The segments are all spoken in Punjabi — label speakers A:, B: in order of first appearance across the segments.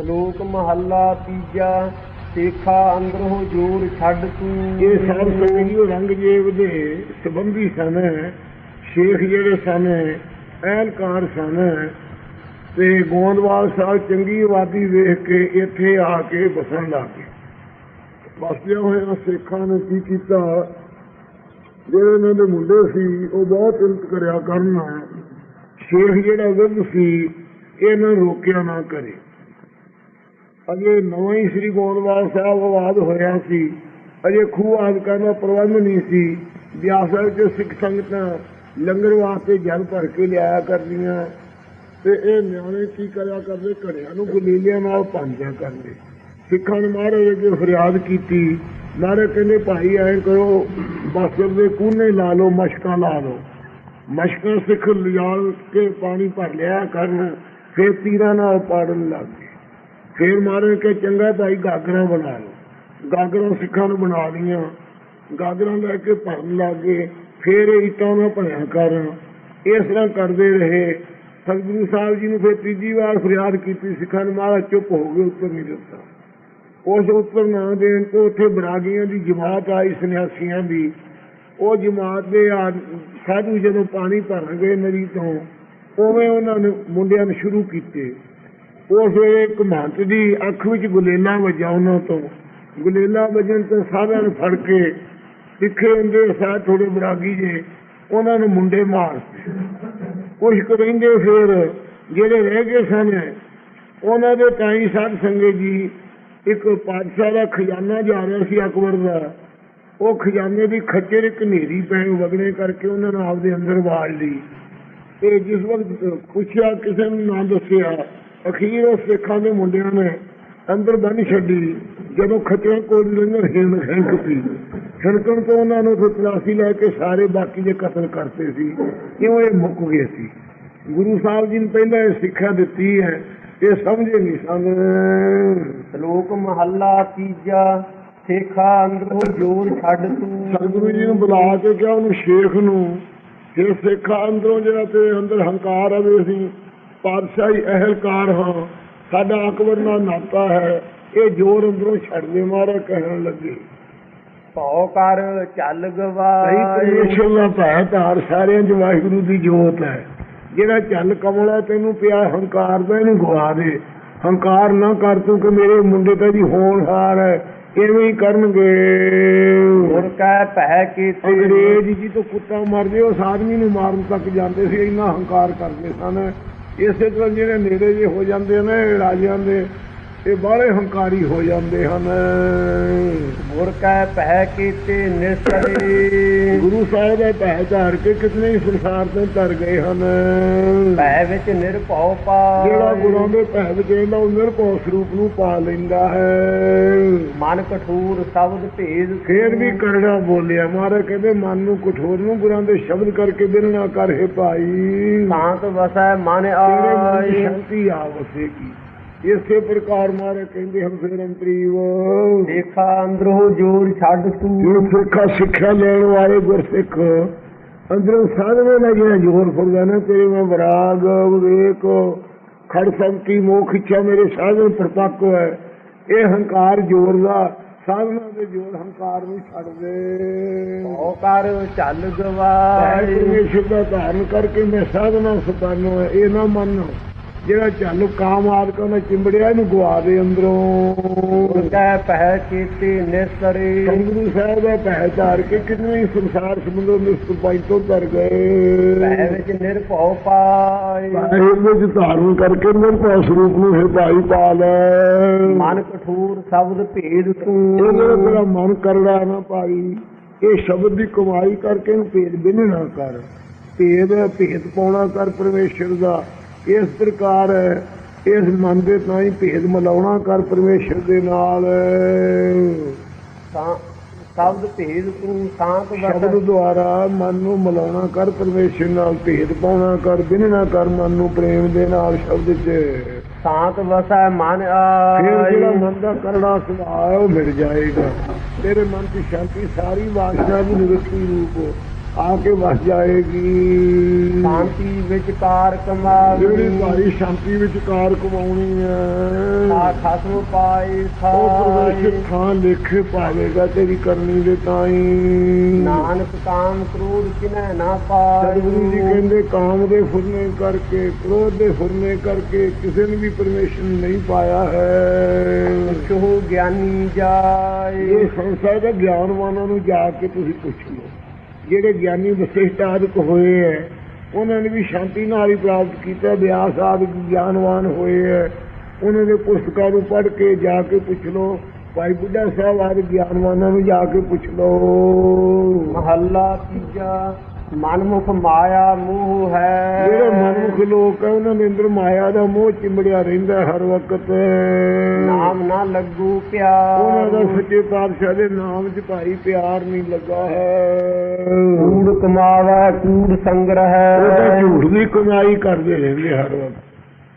A: ਸ਼ਲੋਕ ਮਹੱਲਾ ਤੀਜਾ, ਸੇਖਾ ਅੰਦਰੋਂ ਜੋਰ ਛੱਡ ਤੂੰ।
B: ਇਹ ਸਾਧ ਸੰਗੀਓ ਰੰਗਜੇਬ ਦੇ ਸੰਬੰਧੀ ਸਨ, ਸ਼ੇਖ ਜਿਹੜੇ ਸਨ, ਅਹਿਲਕਾਰ ਸਨ। ਤੇ ਗੋਂਦਵਾਲ ਸਾਹਿਬ ਚੰਗੀ ਆਬਾਦੀ ਵੇਖ ਕੇ ਇੱਥੇ ਆ ਕੇ ਬਸਣ ਲੱਗ ਗਏ। ਬਸਦਿਆਂ ਹੋਇਆਂ ਸੇਖਾਂ ਨੇ ਕੀ ਕੀਤਾ? ਜਿਹੜੇ ਇਹਨਾਂ ਦੇ ਮੁੰਡੇ ਸੀ, ਉਹ ਬਹੁਤ ਇੰਤ ਕਰਿਆ ਕਰਨ। ਸ਼ੇਖ ਜਿਹੜਾ ਵਿਰਧ ਸੀ ਇਹਨਾਂ ਨੂੰ ਰੋਕਿਆ ਨਾ ਕਰੇ। ਅਜੇ ਨਵਾਂ ਹੀ ਸ੍ਰੀ ਗੋਂਦਵਾਲ ਸਾਹਿਬ ਆਬਾਦ ਹੋਇਆ ਸੀ। ਅਜੇ ਖੂਹ ਆਦਿਕਾਂ ਦਾ ਪ੍ਰਬੰਧ ਨਹੀਂ ਸੀ। ਬਿਆਸ ਵਿੱਚ ਸਿੱਖ ਸੰਗਤਾਂ ਲੰਗਰ ਵਾਸਤੇ ਜਲ ਭਰ ਕੇ ਲਿਆਇਆ ਕਰਦੀਆਂ ਤੇ ਇਹ ਨਿਆਣੇ ਕੀ ਕਰਿਆ ਕਰਦੇ? ਘੜਿਆਂ ਨੂੰ ਗੁਲੀਲਿਆਂ ਨਾਲ ਪਾਂਜਾ ਕਰਦੇ। ਸਿੱਖਾਂ ਨੇ ਮਹਾਰਾਜ ਅੱਗੇ ਫਰਿਆਦ ਕੀਤੀ। ਮਹਾਰਾਜ ਕਹਿੰਦੇ, ਭਾਈ, ਐਂ ਕਰੋ ਬਸਰ ਦੇ ਕੂਨੇ ਲਾ ਲਓ, ਮਸ਼ਕਾਂ ਲਾ ਲਓ। ਮਸ਼ਕਾਂ ਸਿੱਖ ਲਿਆ ਕੇ ਪਾਣੀ ਭਰ ਲਿਆ ਕਰਨ, ਫਿਰ ਤੀਰਾਂ ਨਾਲ ਪਾੜਨ ਲੱਗ ਫੇਰ ਮਹਾਰਾਜ ਕਿ ਚੰਗਾ ਭਾਈ, ਗਾਗਰਾਂ ਬਣਾ ਲਓ। ਗਾਗਰਾਂ ਸਿੱਖਾਂ ਨੂੰ ਬਣਾ ਲਈਆਂ। ਗਾਗਰਾਂ ਲੈ ਕੇ ਭਰਨ ਲੱਗੇ। ਫੇਰ ਇਹ ਨਾਲ ਭਰਿਆ ਕਰਨ ਇਸ ਤਰ੍ਹਾਂ ਕਰਦੇ ਰਹੇ। ਸਤਿਗੁਰੂ ਸਾਹਿਬ ਜੀ ਨੂੰ ਫਿਰ ਤੀਜੀ ਵਾਰ ਫਰਿਆਦ ਕੀਤੀ। ਸਿੱਖਾਂ ਨੂੰ ਮਹਾਰਾਜ ਚੁੱਪ ਹੋ ਗਏ, ਉੱਤਰ ਨਹੀਂ ਦਿੱਤਾ। ਉਸ ਉੱਤਰ ਨਾ ਦੇਣ ਤੋਂ ਉੱਥੇ ਬਰਾਗੀਆਂ ਦੀ ਜਮਾਤ ਆਈ, ਸੰਨਿਆਸੀਆਂ ਦੀ। ਉਹ ਜਮਾਤ ਦੇ ਸਾਧੂ ਜਦੋਂ ਪਾਣੀ ਭਰਨ ਗਏ ਨਦੀ ਤੋਂ, ਉਵੇਂ ਉਹਨਾਂ ਨੇ, ਮੁੰਡਿਆਂ ਨੂੰ ਸ਼ੁਰੂ ਕੀਤੇ। ਉਸ ਵੇਲੇ ਇੱਕ ਦੀ ਅੱਖ ਵਿੱਚ ਗੁਲੇਲਾ ਵੱਜਾ ਉਹਨਾਂ ਤੋਂ। ਗੁਲੇਲਾ ਵਜਣ ਤੋਂ ਸਾਰਿਆਂ ਨੂੰ ਫੜ ਕੇ ਤਿੱਖੇ ਹੁੰਦੇ ਸਾਹ ਥੋੜੇ ਬਰਾਗੀ ਜੇ ਉਹਨਾਂ ਨੂੰ ਮੁੰਡੇ ਮਾਰ ਕੁਛ ਕੁ ਫਿਰ ਜਿਹੜੇ ਰਹਿ ਗਏ ਸਨ, ਉਹਨਾਂ ਦੇ ਤਾਈ ਸਾਧ ਸੰਗਤ ਜੀ ਇੱਕ ਪਾਤਸ਼ਾਹ ਦਾ ਖਜ਼ਾਨਾ ਜਾ ਰਿਹਾ ਸੀ ਅਕਬਰ ਦਾ। ਉਹ ਖਜ਼ਾਨੇ ਦੀ ਖੱਚਰ ਇੱਕ ਹਨੇਰੀ ਪੈ ਵਗਣੇ ਕਰਕੇ ਉਹਨਾਂ ਨੂੰ ਆਪਦੇ ਅੰਦਰ ਵਾੜ ਲਈ। ਤੇ ਜਿਸ ਵਕਤ ਪੁੱਛਿਆ, ਕਿਸੇ ਨੂੰ ਨਾ ਦੱਸਿਆ ਅਖੀਰ ਉਹ ਸਿੱਖਾਂ ਦੇ ਮੁੰਡਿਆਂ ਨੇ ਅੰਦਰ ਬੰਨ ਛੱਡੀ ਜਦੋਂ ਖੱਚਰਾਂ ਕੋਲ ਲੰਘਰ ਹਿੰਨ ਹਿੰਕ ਪੀ ਹਿੰਕਣ ਤੋਂ ਉਹਨਾਂ ਨੂੰ ਤਲਾਸ਼ੀ ਲੈ ਕੇ ਸਾਰੇ ਬਾਕੀ ਦੇ ਕਤਲ ਕਰਤੇ ਸੀ ਕਿਉਂ ਇਹ ਮੁੱਕ ਗਏ ਸੀ? ਗੁਰੂ ਸਾਹਿਬ ਜੀ ਨੇ ਪਹਿਲਾਂ ਇਹ ਸਿੱਖਿਆ ਦਿੱਤੀ ਹੈ ਇਹ ਸਮਝੇ ਨਹੀਂ ਸਨ।
A: ਸ਼ਲੋਕ ਮਹੱਲਾ ਤੀਜਾ ਸੇਖਾ ਅੰਦਰੋਂ ਜੋਰ ਛੱਡ ਤੂੰ।
B: ਸਤਿਗੁਰੂ ਜੀ ਨੂੰ ਬੁਲਾ ਕੇ ਕਿਹਾ ਉਹਨੂੰ ਸ਼ੇਖ ਨੂੰ ਫਿਰ ਸਿੱਖਾ ਅੰਦਰੋਂ ਜਿਹੜਾ ਤੇ ਅੰਦਰ ਹੰਕਾਰ ਆਵੇ ਅਸੀਂ ਪਾਤਸ਼ਾਹੀ ਅਹਲਕਾਰ ਹਾਂ ਸਾਡਾ ਅਕਬਰ ਨਾਲ ਨਾਤਾ ਹੈ। ਇਹ ਜੋਰ ਅੰਦਰੋਂ ਛੱਡ ਦੇ ਮਾਰਾ ਕਹਿਣ ਲੱਗੇ।
A: ਭਉ ਕਰ ਚੱਲ ਗਵਾਏ।
B: ਪਰਮੇਸ਼ਰ ਦਾ ਭੈ ਧਾਰ ਸਾਰਿਆਂ ਚ ਵਾਹਿਗੁਰੂ ਦੀ ਜੋਤ ਹੈ। ਜਿਹੜਾ ਚੱਲ ਕਮਲਾ ਤੈਨੂੰ ਪਿਆ ਹੰਕਾਰ ਦਾ ਇਹਨੂੰ ਗਵਾ ਦੇ। ਹੰਕਾਰ ਨਾ ਕਰ ਤੂੰ ਕਿ ਮੇਰੇ ਮੁੰਡੇ ਤਾਂ ਜੀ ਹੋਣਹਾਰ ਹੈ। ਐਵੇਂ ਹੀ ਕਰਨਗੇ।
A: ਗੁਰ ਕੈ ਭੈ ਕੀਤੇ
B: ਅੰਗਰੇਜ਼ ਜੀ ਤੋਂ ਕੁੱਤਾ ਮਰ ਜੇ ਉਸ ਆਦਮੀ ਨੂੰ ਮਾਰਨ ਤੱਕ ਜਾਂਦੇ ਸੀ ਇੰਨਾ ਹੰਕਾਰ ਕਰਦੇ ਸਨ। ਇਸੇ ਤਰ੍ਹਾਂ ਜਿਹੜੇ ਨੇੜੇ ਜੇ ਹੋ ਜਾਂਦੇ ਨੇ ਰਾਜਿਆਂ ਦੇ ਇਹ ਬਾਹਲੇ ਹੰਕਾਰੀ ਹੋ ਜਾਂਦੇ ਹਨ।
A: ਗੁਰ ਕੈ ਭੈ ਕੀਤੇ ਨਿਸਰੇ।
B: ਗੁਰੂ ਸਾਹਿਬ ਦਾ ਭੈ ਧਾਰ ਕੇ ਕਿਤਨੇ ਹੀ ਸੰਸਾਰ ਤੋਂ ਤਰ ਗਏ ਹਨ।
A: ਭੈ ਵਿੱਚ ਨਿਰਭਉ ਪਾਏ
B: ਜਿਹੜਾ ਗੁਰਾਂ ਦੇ ਭੈ ਵਿੱਚ ਰਹਿੰਦਾ ਉਹ ਨਿਰਭਉ ਸਰੂਪ ਨੂੰ ਪਾ ਲੈਂਦਾ ਹੈ।
A: ਮਨ ਕਠੂਰ ਸ਼ਬਦ ਭੇਦ
B: ਫੇਰ ਵੀ ਕਰੜਾ ਬੋਲਿਆ ਮਹਾਰਾਜ ਕਹਿੰਦੇ ਮਨ ਨੂੰ ਕਠੋਰ ਨੂੰ ਗੁਰਾਂ ਦੇ ਸ਼ਬਦ ਕਰਕੇ ਬਿਨਣਾ ਕਰ ਭਾਈ।
A: ਸ਼ਾਂਤ ਵਸੈ ਮਨ ਆਏ।
B: ਸ਼ਾਂਤੀ ਆ ਵਸੇਗੀ ਇਸੇ ਪ੍ਰਕਾਰ ਮਾਰੇ ਕਹਿੰਦੇ ਫਿਰ ਅੰਤਰੀਵ।
A: ਦੇਖਾ ਅੰਦਰੋਂ ਜੋਰ ਛੱਡ ਤੂੰ।
B: ਜੋ ਸਿੱਖਾ ਸਿੱਖਿਆ ਲੈਣ ਵਾਲੇ ਗੁਰਸਿੱਖ ਅੰਦਰੋਂ ਸਾਧਨੇ ਲੱਗਿਆ ਜੋਰ ਫੁਰਦਾ ਨਾ ਤੇਰੇ ਮੈਂ ਵਿਰਾਗ ਵਿਵੇਕ ਖੜ ਸੰਤੀ ਮੋਖ ਇੱਛਾ ਮੇਰੇ ਸਾਧਨ ਪ੍ਰਤੱਕ ਹੈ। ਇਹ ਹੰਕਾਰ ਜੋਰ ਦਾ ਸਾਧਨਾ ਦੇ ਜੋਰ ਹੰਕਾਰ ਨੂੰ ਛੱਡ ਦੇ
A: ਕਰ ਚੱਲ
B: ਪਰਮੇਸ਼ਰ ਦਾ ਧਾਰਨ ਕਰਕੇ ਮੈਂ ਸਾਧਨਾ ਸੁਪਾਨੋ ਇਹ ਨਾ ਮੰਨ। ਜਿਹੜਾ ਚੱਲ ਕਾਮ ਆਦਿਕਾਂ ਦਾ ਚਿੰਬੜਿਆ ਇਹਨੂੰ ਗਵਾ ਦੇ ਅੰਦਰੋਂ।
A: ਗੁਰ ਕੈ ਭੈ ਕੀਤੇ ਨਿਸਰੇ
B: ਸੰਗਰੂ ਸਾਹਿਬ ਦਾ ਭੈ ਧਾਰ ਕੇ ਕਿੰਨੇ ਸੰਸਾਰ ਸਮੁੰਦਰ ਨਿਸਪਾਈ ਤੋਂ ਤਰ ਗਏ।
A: ਵਿੱਚ ਨਿਰਭਉ ਪਾਏ।
B: ਇਹਦੇ ਵਿੱਚ ਧਾਰਨ ਕਰਕੇ ਨਿਰਭਉ ਸਰੂਪ ਨੂੰ ਹੈ ਭਾਈ ਪਾ ਲੈ।
A: ਮਨ ਕਠੂਰ ਸ਼ਬਦ ਭੇਦ ਤੂੰ।
B: ਇਹਦੇ ਤੇਰਾ ਮਨ ਕਰੜਾ ਨਾ ਪਾਈ ਇਹ ਸ਼ਬਦ ਦੀ ਕਮਾਈ ਕਰਕੇ ਇਹਨੂੰ ਭੇਦ ਬਿਨ ਨਾ ਕਰ। ਭੇਦ ਭੇਦ ਪਾਉਣਾ ਕਰ ਪਰਮੇਸ਼ਰ ਦਾ। ਇਸ ਪ੍ਰਕਾਰ ਇਸ ਮਨ ਦੇ ਤਾਂ ਹੀ ਭੇਦ ਮਿਲਾਉਣਾ ਕਰ ਪਰਮੇਸ਼ਰ ਦੇ ਨਾਲ।
A: ਸ਼ਾ- ਸ਼ਬਦ ਭੇਦ ਤੂੰ ਸ਼ਾਂਤ
B: ਸ਼ਬਦ
A: ਵਸੈ
B: ਦੁਆਰਾ ਮਨ ਨੂੰ ਮਿਲਾਉਣਾ ਕਰ ਪਰਮੇਸ਼ਰ ਨਾਲ ਭੇਦ ਪਾਉਣਾ ਕਰ ਬਿਨ ਨਾ ਕਰ ਮਨ ਨੂੰ ਪ੍ਰੇਮ ਦੇ ਨਾਲ ਸ਼ਬਦ 'ਚ।
A: ਸ਼ਾਂਤ ਵਸੈ ਮਨ
B: ਫਿਰ ਜਿਹੜਾ ਮਨ ਦਾ ਕਰੜਾ ਸੁਭਾਅ ਹੈ ਉਹ ਮਿਟ ਜਾਏਗਾ। ਤੇਰੇ ਮਨ ਦੀ ਸ਼ਾਂਤੀ ਸਾਰੀ ਵਾਸਨਾ ਦੀ ਨਿਵਰਤੀ ਰੂਪ ਆ ਕੇ ਵਸ ਜਾਏਗੀ।
A: ਸ਼ਾਂਤੀ ਵਿੱਚ ਕਾਰ
B: ਜਿਹੜੀ
A: ਕਮਾਵੀ
B: ਭਾਈ ਸ਼ਾਂਤੀ ਵਿੱਚ ਕਾਰ ਕਮਾਉਣੀ ਹੈ
A: ਖਸਮ ਪਾਏ
B: ਉਹ
A: ਖਾਈ
B: ਪ੍ਰਵੇਸ਼ ਥਾਂ ਲੇਖੇ ਪਾਵੇਗਾ ਤੇਰੀ ਕਰਨੀ ਦੇ ਤਾਈ।
A: ਨਾਨਕ ਕਾਮ ਕ੍ਰੋਧ ਕਿਨੈ ਨਾ ਪਾਏ।
B: ਸਤਿਗੁਰੂ ਜੀ ਕਹਿੰਦੇ ਕਾਮ ਦੇ ਫੁਰਨੇ ਕਰਕੇ ਕ੍ਰੋਧ ਦੇ ਫੁਰਨੇ ਕਰਕੇ ਕਿਸੇ ਨੇ ਵੀ ਪਰਮੇਸ਼ਰ ਨਹੀਂ ਪਾਇਆ ਹੈ।
A: ਸੋ ਗਿਆਨੀ ਜਾਏ।
B: ਇਹ ਸੰਸਾਰ ਦੇ ਗਿਆਨਵਾਨਾਂ ਨੂੰ ਜਾ ਕੇ ਤੁਸੀਂ ਪੁੱਛ। ਜਿਹੜੇ ਗਿਆਨੀ ਵਸਿਸ਼ਠ ਆਦਿਕ ਹੋਏ ਹੈ ਉਹਨਾਂ ਨੇ ਵੀ ਸ਼ਾਂਤੀ ਨਾਲ ਹੀ ਪ੍ਰਾਪਤ ਕੀਤਾ ਵਿਆਸ ਆਦਿਕ ਗਿਆਨਵਾਨ ਹੋਏ ਹੈ ਉਹਨਾਂ ਦੇ ਪੁਸਤਕਾਂ ਨੂੰ ਪੜ੍ਹ ਕੇ ਜਾ ਕੇ ਪੁੱਛ ਲਓ, ਭਾਈ ਬੁੱਢਾ ਸਾਹਿਬ ਆਦਿਕ ਗਿਆਨਵਾਨਾਂ ਨੂੰ ਜਾ ਕੇ ਪੁੱਛ ਲਓ।
A: ਮਹੱਲਾ ਤੀਜਾ ਮਨਮੁਖ ਮਾਇਆ ਮੋਹ ਹੈ।
B: ਜਿਹੜੇ ਮਨੁੱਖ ਲੋਕ ਹੈ ਉਹਨਾਂ ਦੇ ਅੰਦਰ ਮਾਇਆ ਦਾ ਮੋਹ ਚਿੰਬੜਿਆ ਰਹਿੰਦਾ ਹਰ ਵਕਤ।
A: ਨਾਮ ਨਾ ਲੱਗੂ
B: ਉਹਨਾਂ
A: ਪਿਆਰ
B: ਦਾ ਸੱਚੇ ਪਾਤਸ਼ਾਹ ਦੇ ਨਾਮ 'ਚ ਭਾਈ ਪਿਆਰ ਨਹੀਂ ਲੱਗਾ ਹੈ।
A: ਕੂੜ ਕਮਾਵੇ ਕੂੜ
B: ਉਹ ਤਾਂ
A: ਸੰਗ੍ਰਹਿ
B: ਝੂਠ ਦੀ ਕਮਾਈ ਕਰਦੇ ਰਹਿੰਦੇ ਹਰ ਵਕਤ।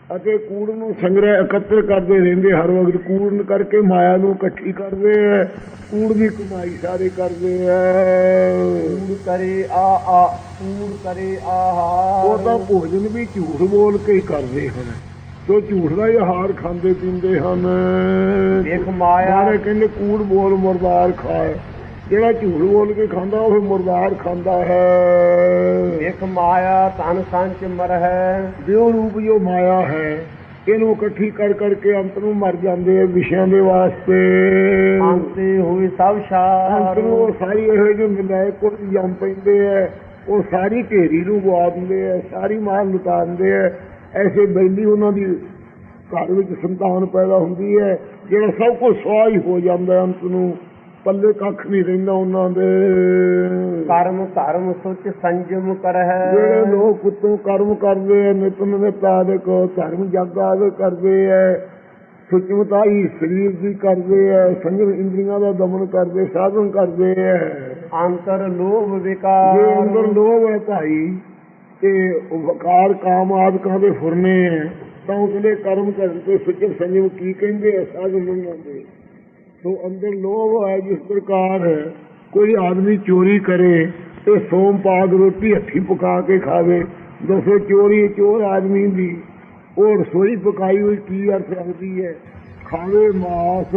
B: ਅਤੇ ਕੂੜ ਨੂੰ ਸੰਗ੍ਰਹਿ ਇਕੱਤਰ ਕਰਦੇ ਰਹਿੰਦੇ ਹਰ ਵਕਤ। ਕੂੜ ਕਰਕੇ ਮਾਇਆ ਨੂੰ ਇਕੱਠੀ ਕਰਦੇ ਹੈ ਕੂੜ ਦੀ ਕਮਾਈ ਸਾਰੇ ਕਰਦੇ ਹੈ
A: ਕੂੜ ਕਰੇ ਆ ਆ ਕੂੜ ਕਰੇ ਆਹਾਰ
B: ਉਹ ਤਾਂ ਭੋਜਨ ਵੀ ਝੂਠ ਬੋਲ ਕੇ ਹੀ ਕਰਦੇ ਹਨ। ਸੋ ਝੂਠ ਦਾ ਹੀ ਆਹਾਰ ਖਾਂਦੇ ਪੀਂਦੇ ਹਨ।
A: ਦੇਖ ਮਾਇਆ
B: ਕਹਿੰਦੇ ਕੂੜ ਬੋਲ ਮੁਰਦਾਰ ਖਾਏ। ਜਿਹੜਾ ਝੂਠ ਬੋਲ ਕੇ ਖਾਂਦਾ ਉਹ ਮੁਰਦਾਰ ਖਾਂਦਾ ਹੈ।
A: ਦੇਖ ਮਾਇਆ ਤਨ ਸੰਚ ਮਰਹਿ।
B: ਦਿਓ ਰੂਪ ਜੋ ਮਾਇਆ ਹੈ। ਇਹਨੂੰ ਇਕੱਠੀ ਕਰ ਕਰਕੇ ਅੰਤ ਨੂੰ ਮਰ ਜਾਂਦੇ ਆ ਵਿਸ਼ਿਆਂ ਦੇ ਵਾਸਤੇ।
A: ਅੰਤੇ ਹੋਏ ਸਭ
B: ਅੰਤ
A: ਸ਼ਾਰ
B: ਨੂੰ ਉਹ ਸਾਰੀ ਇਹੋ ਜਿਹੇ ਮਿਲਾਏ ਕੋਲ ਜੰਮ ਪੈਂਦੇ ਆ। ਉਹ ਸਾਰੀ ਢੇਰੀ ਨੂੰ ਗਵਾ ਦਿੰਦੇ ਆ ਸਾਰੀ ਮਾਲ ਲੁਟਾ ਦਿੰਦੇ ਆ। ਐਸੇ ਬੈਲੀ ਉਹਨਾਂ ਦੀ ਘਰ ਵਿੱਚ ਸੰਤਾਨ ਪੈਦਾ ਹੁੰਦੀ ਹੈ। ਜਿਹੜਾ ਸਭ ਕੁਝ ਸਵਾਹ ਹੀ ਹੋ ਜਾਂਦਾ ਹੈ ਅੰਤ ਨੂੰ। ਪੱਲੇ ਕੱਖ ਨਹੀਂ ਰਹਿੰਦਾ ਉਹਨਾਂ ਦੇ।
A: ਕਰਮ ਧਰਮ ਸੁਚ ਸੰਜਮ ਕਰਹਿ।
B: ਜਿਹੜੇ ਲੋਕ ਉਤੋਂ ਕਰਮ ਕਰਦੇ ਆ ਨਿਤਨ ਦੇ ਤਾਦਕ ਧਰਮ ਜਗ ਆਦਿ ਕਰਦੇ ਆ ਸੁਚਮਤਾਈ ਸਰੀਰ ਦੀ ਕਰਦੇ ਆ ਸੰਜਮ ਇੰਦਰੀਆਂ ਦਾ ਦਮਨ ਕਰਦੇ ਸਾਧਨ ਕਰਦੇ ਆ
A: ਅੰਤਰ ਲੋਭ
B: ਜੇ
A: ਵਿਕਾਰ
B: ਅੰਦਰ ਲੋਭ ਹੈ ਭਾਈ ਤੇ ਵਕਾਰ ਕਾਮ ਆਦਿਕਾਂ ਦੇ ਫੁਰਨੇ ਹੈ ਤਾਂ ਉਸਦੇ ਕਰਮ ਕਰਨ ਤੇ ਸੁਚਮ ਸੰਜਮ ਕੀ ਕਹਿੰਦੇ ਆ ਸਾਧਨ ਉਹਨਾਂ ਦੇ ਸੋ ਅੰਦਰ ਲੋਭ ਹੈ ਜਿਸ ਪ੍ਰਕਾਰ ਕੋਈ ਆਦਮੀ ਚੋਰੀ ਕਰੇ ਤੇ ਸੋਮ ਪਾਗ ਰੋਟੀ ਹੱਥੀ ਪਕਾ ਕੇ ਖਾਵੇ, ਦੱਸੋ ਚੋਰੀ ਚੋਰ ਆਦਮੀ ਦੀ। ਉਹ ਰਸੋਈ ਪਕਾਈ ਹੋਈ ਕੀ ਅਰਥ ਰੱਖਦੀ ਹੈ? ਖਾਵੇ ਮਾਸ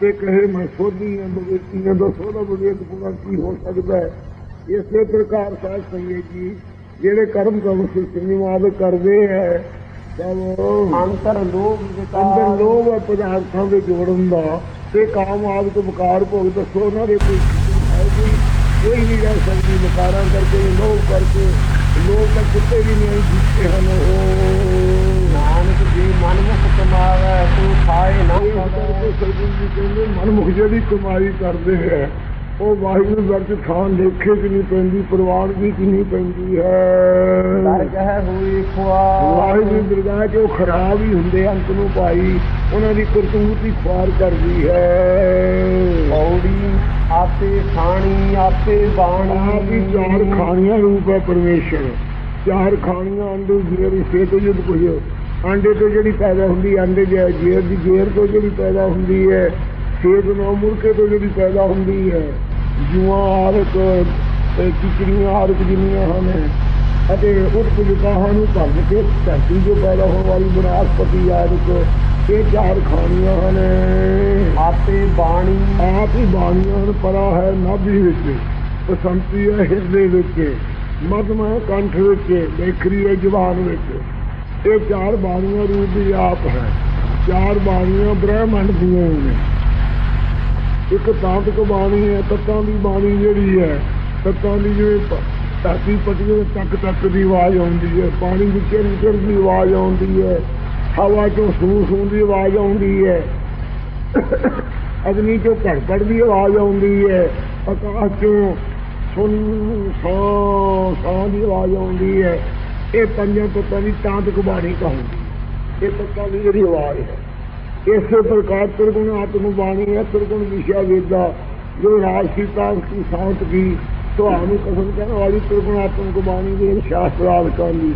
B: ਤੇ ਕਹੇ ਮੈਂ ਸੋਧੀ ਹਾਂ ਬਵੇਤੀ ਹਾਂ ਦੱਸੋ ਦਾ ਬਵੇਤ ਪੂਰਾ ਕੀ ਹੋ ਸਕਦਾ ਹੈ? ਇਸੇ ਪ੍ਰਕਾਰ ਸਾਧ ਸੰਗਤ ਜੀ, ਜਿਹੜੇ ਕਰਮ ਕਰਮ ਸਿਸਟਮ ਕਰਦੇ ਹੈ
A: ਅੰਤਰ ਲੋਭ
B: ਅੰਦਰ
A: ਵਿਕਾਰ
B: ਲੋਭ ਹੈ ਪਦਾਰਥਾਂ ਦੇ ਜੋੜਨ ਦਾ ਤੇ ਕਾਮ ਆਦਿ ਤੋਂ ਵਿਕਾਰ ਭੋਗ ਦੱਸੋ ਉਹਨਾਂ ਦੇ ਕੋਈ ਕੋਈ ਨਹੀਂ ਰਹਿ ਸਕਦੀ। ਵਿਕਾਰਾਂ ਕਰਕੇ ਲੋਭ ਕਰਕੇ ਲੋਕ ਤਾਂ ਕਿਤੇ ਵੀ ਨਹੀਂ ਜਿੱਤੇ ਹਨ ਉਹ।
A: ਨਾਨਕ ਜੀ ਮਨਮੁਖ ਕਮਾਵੇ ਤੂੰ ਖਾਏ ਨਾ
B: ਕਰਕੇ ਸਰਜੀਤ ਜੀ ਕਹਿੰਦੇ ਮਨਮੁਖ ਜਿਹੜੀ ਕਮਾਈ ਕਰਦੇ ਹੈ ਉਹ ਵਾਹਿਗੁਰੂ ਵਰਤ ਥਾਂ ਲੇਖੇ ਚ ਨਹੀਂ ਪੈਂਦੀ ਪ੍ਰਵਾਨਗੀ ਚ ਨਹੀਂ ਪੈਂਦੀ ਹੈ।
A: ਕਹਿ ਹੋਈ
B: ਵਾਹਿਗੁਰੂ
A: ਖੁਆ
B: ਦਰਗਾਹ 'ਚ ਉਹ ਖਰਾਬ ਹੀ ਹੁੰਦੇ ਅੰਤ ਨੂੰ ਭਾਈ ਉਹਨਾਂ ਦੀ ਕਰਤੂਤ ਹੀ ਖੁਆਰ ਕਰਦੀ ਹੈ।
A: ਪੌੜੀ ਆਪੇ ਖਾਣੀ ਆਪੇ ਬਾਣੀ।
B: ਆਪ ਹੀ ਚਾਰ ਖਾਣੀਆਂ ਰੂਪ ਹੈ ਪਰਮੇਸ਼ਰ। ਚਾਰ ਖਾਣੀਆਂ ਅੰਡੇ ਜੇਰ ਸੇ ਤੋਂ ਜਦ ਕੁਝ ਆਂਡੇ ਤੋਂ ਜਿਹੜੀ ਪੈਦਾ ਹੁੰਦੀ ਹੈ, ਅੰਡੇ ਦੇ ਜੇਰ ਦੀ ਜੇਰ ਤੋਂ ਜਿਹੜੀ ਪੈਦਾ ਹੁੰਦੀ ਹੈ ਸੇਦ ਨੋ ਮੁਰਕੇ ਤੋਂ ਜਿਹੜੀ ਪੈਦਾ ਹੁੰਦੀ ਹੈ ਜੂਆਂ ਆਰਕ ਤੇ ਕਿਚੜੀਆਂ ਆਰਕ ਜਿੰਨੀਆਂ ਹਨ ਅਤੇ ਉਤ ਵਿਕਾਹਾਂ ਨੂੰ ਭੰਗ ਕੇ ਧਰਤੀ ਜੋ ਪੈਦਾ ਹੋਣ ਵਾਲੀ ਬਨਾਸਪਤੀ ਆਰਕ ਇਹ ਚਾਰ ਖਾਣੀਆਂ ਹਨ।
A: ਆਪੇ ਬਾਣੀ।
B: ਆਪ ਹੀ ਬਾਣੀਆਂ ਪਰਾ ਹੈ ਨਾਭੀ ਵਿੱਚ ਬਸੰਤੀ ਹੈ ਹਿਰਦੇ ਵਿੱਚ ਮਧਮਾ ਹੈ ਕੰਠ ਵਿੱਚ ਬੇਖਰੀ ਹੈ ਜ਼ੁਬਾਨ ਵਿੱਚ। ਇਹ ਚਾਰ ਬਾਣੀਆਂ ਰੂਪ ਦੀ ਆਪ ਹੈ। ਚਾਰ ਬਾਣੀਆਂ ਬ੍ਰਹਮੰਡ ਦੀਆਂ ਨੇ। ਇੱਕ ਤਾਂਤਕ ਬਾਣੀ ਹੈ, ਤੱਤਾਂ ਦੀ ਬਾਣੀ ਜਿਹੜੀ ਹੈ, ਤੱਤਾਂ ਦੀ ਜਿਵੇਂ ਪ- ਧਰਤੀ ਪਟੀਆਂ ਤੱਕ ਤੱਕ ਦੀ ਆਵਾਜ਼ ਆਉਂਦੀ ਹੈ, ਪਾਣੀ ਵਿੱਚ ਚਿਰ ਦੀ ਆਵਾਜ਼ ਆਉਂਦੀ ਹੈ, ਹਵਾ ਚੋਂ ਸੂ ਸੂ ਦੀ ਆਵਾਜ਼ ਆਉਂਦੀ ਹੈ। ਅਗਨੀ ਚੋਂ ਘੜ ਘੜ ਦੀ ਆਵਾਜ਼ ਆਉਂਦੀ ਹੈ, ਆਕਾਸ਼ ਚੋਂ ਸੁਨ ਸੋ ਸੋ ਦੀ ਆਵਾਜ਼ ਆਉਂਦੀ ਹੈ। ਇਹ ਪੰਜਾਂ ਤੱਤਾਂ ਦੀ ਤਾਂਤਕ ਬਾਣੀ ਕਹੂੰਦੀ ਇਹ ਤੱਤਾਂ ਦੀ ਜਿਹੜੀ ਆਵਾਜ਼ ਹੈ। ਇਸੇ ਪ੍ਰਕਾਰ ਤ੍ਰਿਗੁਣ ਆਤਮ ਬਾਣੀ ਹੈ ਤਿਰਗੁਣ ਵਿਸ਼ਾ ਵੇਦਾ, ਜੋ ਰਾਜ ਸੀਤਾ ਕੀ ਸਾਂਤ ਕੀ ਤੁਹਾਨੂੰ ਕਸਮ ਕਹਿਣ ਵਾਲੀ ਤਿਰਗੁਣ ਆਤਮ ਬਾਣੀ ਦੇ ਸ਼ਾਸਤਰਾਲ ਕਾਲੀ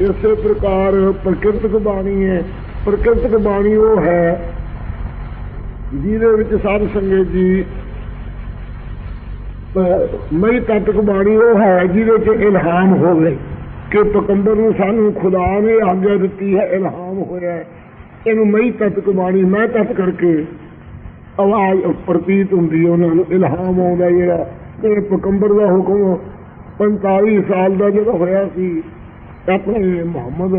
B: ਇਸੇ ਪ੍ਰਕਾਰ ਪ੍ਰਕਿਰਤਕ ਬਾਣੀ ਹੈ। ਪ੍ਰਕਿਰਤਕ ਬਾਣੀ ਉਹ ਹੈ ਜਿਹਦੇ ਵਿੱਚ ਸਾਧ ਸੰਗਤ ਜੀ ਮਈ ਤਤਕ ਬਾਣੀ ਉਹ ਹੈ ਜਿਹਦੇ ਚ ਇਲਹਾਮ ਹੋਵੇ। ਕਿ ਪਕੰਬਰ ਨੂੰ ਸਾਨੂੰ ਖੁਦਾ ਨੇ ਆਗਿਆ ਦਿੱਤੀ ਹੈ, ਇਲਹਾਮ ਹੋਇਆ ਹੈ। ਇਹਨੂੰ ਮਈ ਤਤਕ ਬਾਣੀ ਮੈਂ ਤਤ ਕਰਕੇ ਆਵਾਜ਼ ਪ੍ਰਤੀਤ ਹੁੰਦੀ ਉਹਨਾਂ ਨੂੰ, ਇਲਹਾਮ ਆਉਂਦਾ ਜਿਹੜਾ ਤੇ ਪਕੰਬਰ ਦਾ ਹੁਕਮ 45 ਸਾਲ ਦਾ ਜਦੋਂ ਹੋਇਆ ਸੀ, ਆਪਣੇ ਮੁਹੰਮਦ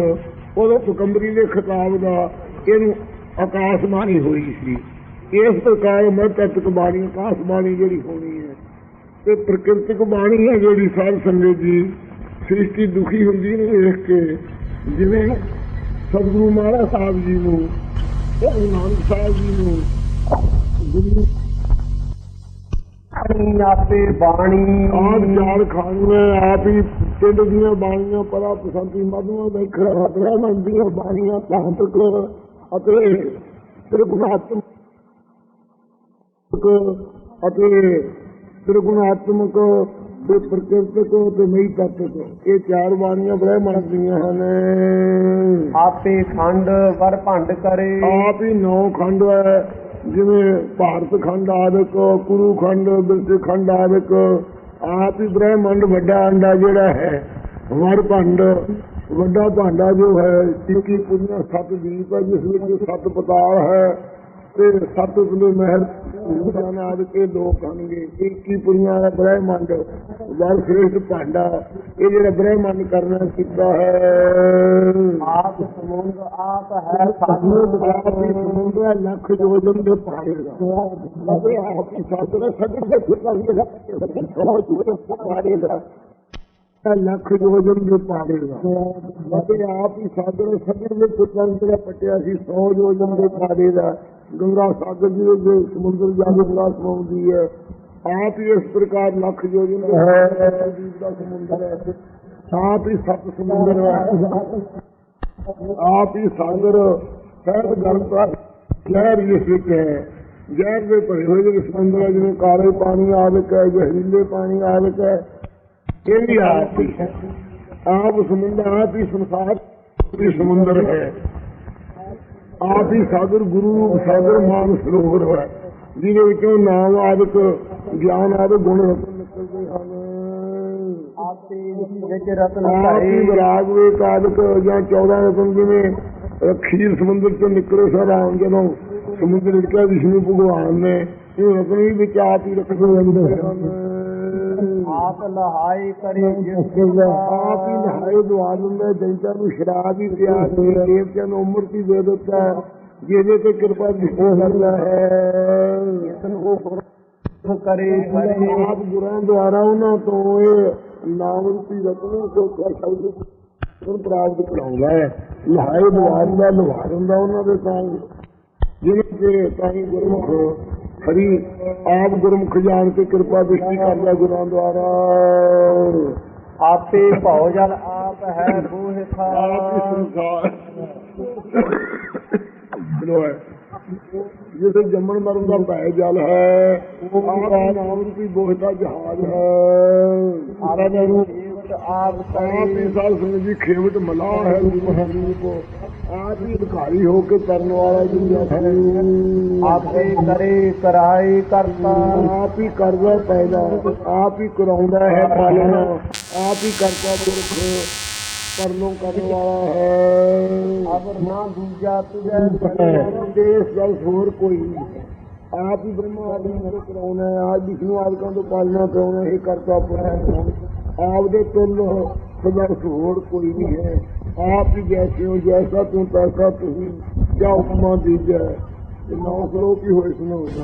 B: ਉਹਦੇ ਪਕੰਬਰੀ ਦੇ ਖਿਤਾਬ ਦਾ ਇਹਨੂੰ ਆਕਾਸ਼ਬਾਣੀ ਹੋਈ ਸੀ। ਇਸ ਪ੍ਰਕਾਰ ਮੈਂ ਤਤਕ ਬਾਣੀ ਆਕਾਸ਼ਬਾਣੀ ਜਿਹੜੀ ਹੋਣੀ ਹੈ, ਤੇ ਪ੍ਰਕਿਰਤਿਕ ਬਾਣੀ ਹੈ ਜਿਹੜੀ ਸਾਧ ਸੰਗਤ ਜੀ ਸ੍ਰਿਸ਼ਟੀ ਦੁਖੀ ਹੁੰਦੀ ਨੂੰ ਵੇਖ ਕੇ ਜਿਵੇਂ ਸਤਿਗੁਰੂ ਮਹਾਰਾਜ ਸਾਹਿਬ ਜੀ ਨੂੰ ਤੇ ਗੁਰੂ ਨਾਨਕ ਸਾਹਿਬ ਜੀ ਨੂੰ ਗੁਰੂ
A: ਬਾਣੀ ਆਪੇ ਬਾਣੀ।
B: ਆਪ ਜਾਲ ਖਾਣੀਆਂ ਆਪ ਹੀ ਪਿੰਡ ਦੀਆਂ ਬਾਣੀਆਂ ਪਰਾ ਪਸੰਦੀ ਮਧੂਆਂ ਦੇ ਖੜਾ ਮੰਦੀਆਂ ਬਾਣੀਆਂ ਤਾਂਤਕ ਅਤੇ ਤ੍ਰਿਗੁਣਾਤਮਕ ਅਤੇ ਤ੍ਰਿਗੁਣਾਤਮਕ ਤੇ ਪ੍ਰਕਿਰਤਕ ਤੇ ਮਈ ਤੱਤਕ ਇਹ ਚਾਰ ਬਾਣੀਆਂ ਬ੍ਰਹਮਣ ਦੀਆਂ ਹਨ।
A: ਆਪੇ ਖੰਡ ਵਰ ਭੰਡ ਕਰੇ।
B: ਆਪ ਹੀ ਨੌ ਖੰਡ ਹੈ ਜਿਵੇਂ ਭਾਰਤ ਖੰਡ ਆਦਿਕ ਕੁਰੂ ਖੰਡ ਬਿਰਜ ਖੰਡ ਆਦਿਕ। ਆਪ ਹੀ ਬ੍ਰਹਮੰਡ ਵੱਡਾ ਅੰਡਾ ਜਿਹੜਾ ਹੈ ਵਰ ਭੰਡ। ਵੱਡਾ ਭਾਂਡਾ ਜੋ ਹੈ ਟਿੱਕੀ ਪੁਰੀਆਂ ਸੱਤ ਦੀਪ ਹੈ ਜਿਸ ਵਿੱਚ ਸੱਤ ਪਤਾਲ ਹੈ। ਤੇ ਸੱਤ ਦੇ ਮਹਿਰ ਜਾਨ ਆਦਿਕ ਇਹ ਦੋ ਖਾਣਗੇ ਇੱਕੀ ਪੁਰੀਆਂ ਦਾ ਬ੍ਰਹਮੰਡ ਵਰ ਸ੍ਰੇਸ਼ਟ ਭਾਂਡਾ ਇਹ ਜਿਹੜਾ ਬ੍ਰਹਮੰਡ ਕਰਨਾ ਕੀਤਾ ਹੈ।
A: ਆਪ ਸਮੁੰਦ ਆਪ ਹੈ ਸਾਧੂ।
B: ਬਰਾਬਰੀ ਸਮੁੰਦਰ ਲੱਖ ਯੋਜਨ ਦੇ ਪਾੜੇਗਾ ਅਤੇ ਆਪ ਹੀ ਸਾਧਨ ਸਗੜ ਦੇ ਫਿਰਾਂਗੇ ਦਾ। ਪਾੜੇਗਾ ਲੱਖ ਯੋਜਨ ਦੇ ਪਾੜੇਗਾ ਅਤੇ ਆਪ ਹੀ ਸਾਧਨ ਸਗੜ ਦੇ ਫਿਰਾਂਗੇ ਦਾ ਪਟਿਆ ਸੀ 100 ਯੋਜਨ ਦੇ ਪਾੜੇਗਾ ਗੰਗਾ ਸਾਗਰ ਜੀ ਦੇ ਸਮੁੰਦਰ ਜਾ ਕੇ ਬਲਾਸ ਪਾਉਂਦੀ ਹੈ। ਆਪ ਹੀ ਇਸ ਪ੍ਰਕਾਰ ਲੱਖ ਯੋਜਨ ਦੇ ਹੈ। ਦੀਪ ਦਾ ਸਮੁੰਦਰ ਹੈ। ਆਪ ਹੀ ਸੱਤ ਸਮੁੰਦਰ ਹੈ। ਆਪ ਹੀ ਸਾਗਰ ਸਹਿਤ ਗਰਮਤਾ ਜ਼ਹਿਰ ਜਿਸ ਵਿੱਚ ਹੈ। ਜ਼ਹਿਰ ਦੇ ਭਰੇ ਹੋਏ ਜਿਹੜੇ ਸਮੁੰਦਰ ਹੈ ਜਿਵੇਂ ਕਾਲੇ ਪਾਣੀ ਆਦਿਕ ਹੈ ਜ਼ਹਿਰੀਲੇ ਪਾਣੀ ਆਦਿਕ ਹੈ ਇਹ ਵੀ ਆਪ ਹੀ ਹੈ। ਆਪ ਸਮੁੰਦਰ ਆਪ ਹੀ ਸੰਸਾਰ ਵੀ ਸਮੁੰਦਰ ਹੈ। ਆਪ ਹੀ ਸਾਗਰ ਗੁਰੂ ਸਾਗਰ ਮਾਨ ਸਰੋਵਰ ਹੈ ਜਿਹਦੇ ਵਿੱਚੋਂ ਨਾਮ ਆਦਿਕ ਗਿਆਨ ਆਦਿਕ ਗੁਣ ਨਿਕਲਦੇ ਹਨ।
A: ਆਪੇ
B: ਵਿਰਾਗ ਵੇ ਕਾਲਕ ਜਾਂ 14 ਰਤਨ ਜਿਵੇਂ ਅਹ ਖੀਰ ਸਮੁੰਦਰ ਤੋਂ ਨਿਕਲੇ ਸਾ ਰਾਮ ਜਦੋਂ ਸਮੁੰਦਰ ਨਿਕਲਿਆ ਵਿਸ਼ਨੂੰ ਭਗਵਾਨ ਨੇ ਇਹ ਰਤਨ ਵੀ ਵਿੱਚ ਆਪ ਹੀ ਰੱਖੇ ਜਾਂਦੇ ਹਨ
A: ਆਪ ਲਹਾਈ ਕਰੇ ਜਿਸ
B: ਆਪ ਹੀ ਨਹਾਏ ਦਵਾ ਦਿੰਦਾ ਜਨਤਾ ਨੂੰ ਸ਼ਰਾਬ ਹੀ ਪਿਆ ਦੇ ਦੇਵਤਿਆਂ ਨੂੰ ਅੰਮ੍ਰਿਤ ਹੀ ਦੇ ਦਿੱਤਾ ਹੈ, ਜਿਹਦੇ ਤੇ ਕਿਰਪਾ ਹੋ। ਸਕਦਾ ਹੈ
A: ਕਰੇ ਭਰੇ
B: ਆਪ ਗੁਰਾਂ ਦੁਆਰਾ ਉਹਨਾਂ ਤੋਂ ਇਹ ਨਾਮ ਰੂਪੀ ਰਤਨ ਸੋਖਾ ਸ਼ਬਦ ਨੂੰ ਪ੍ਰਾਪਤ ਕਰਾਉਂਦਾ ਹੈ। ਲਹਾਏ ਦੁਆਰ ਦਾ ਲਵਾ ਦਿੰਦਾ ਉਹਨਾਂ ਦੇ ਤਾਂ ਜਿਹਨੇ ਕਿ ਤਾਂ ਹੀ ਗੁਰਮੁਖ ਹਰੀ ਆਪ ਗੁਰਮੁਖ ਜਾਣ ਕੇ ਕਿਰਪਾ ਦ੍ਰਿਸ਼ਟੀ ਕਰਦਾ ਗੁਰਾਂ ਦੁਆਰਾ
A: ਆਪੇ ਭਉ ਜਲ ਆਪ ਹੈ ਬੂਹ
B: ਆਪ ਹੀ
A: ਖਾਨ
B: ਸੰਸਾਰ ਲੋ ਹੈ ਜਿਸੇ ਜੰਮਣ ਮਰਨ ਦਾ ਭੈ ਜਲ ਹੈ ਆਪ ਹੀ ਨਾਮ ਰੂਪੀ ਬੋਹਤਾ ਜਹਾਜ਼ ਹੈ। ਆਰਾ ਦਾ ਰੂਪ
A: ਆਪ
B: ਹੀ
A: ਕਰੇ
B: ਸਾਧ ਸੰਗਤ ਜੀ ਖੇਵਟ ਮਲਾਹ ਹੈ ਗੁਰੂ ਮਹਾਰੂਪ ਆਪ ਹੀ ਅਧਿਕਾਰੀ ਹੋ ਕੇ ਕਰਨ ਵਾਲਾ ਜੀ ਹੈ।
A: ਆਪੇ ਕਰੇ ਕਰਾਈ ਕਰਤਾ।
B: ਆਪ ਹੀ ਕਰਦਾ ਪੈਦਾ ਆਪ ਹੀ ਕਰਾਉਂਦਾ ਹੈ ਪਾਲਣਾ ਆਪ ਹੀ ਕਰਤਾ ਪੁਰਖ ਪਰਲੋਂ ਕਰਨ ਵਾਲਾ ਹੈ।
A: ਅਬਰ ਨਾ ਦੂਜਾ ਤੁਝੈ
B: ਦੇਸ਼ ਦਾ ਹੋਰ ਕੋਈ। ਆਪ ਹੀ ਬ੍ਰਹਮਾ ਆਦਿ ਨੂੰ ਕਰਾਉਣਾ ਹੈ। ਆਪ ਵਿਸ਼ਨੂੰ ਆਦਿਕਾਂ ਤੋਂ ਪਾਲਣਾ ਕਰਾਉਣਾ ਇਹ ਕਰਤਾ ਪੁਰਖ ਆਪ ਦੇ ਤੁਲ ਸਦਾ ਹੋਰ ਕੋਈ ਨਹੀਂ ਹੈ। ਆਪ ਹੀ ਜੈਸੇ ਹੋ ਜੈਸਾ ਤੂੰ ਤੈਸਾ ਤੁਸੀਂ। ਜਾਂ ਉਪਮਾ ਦੀਜੈ ਨੌ ਸ਼ਲੋਕ ਹੀ ਹੋਏ ਸੁਣਾਉਂਦਾ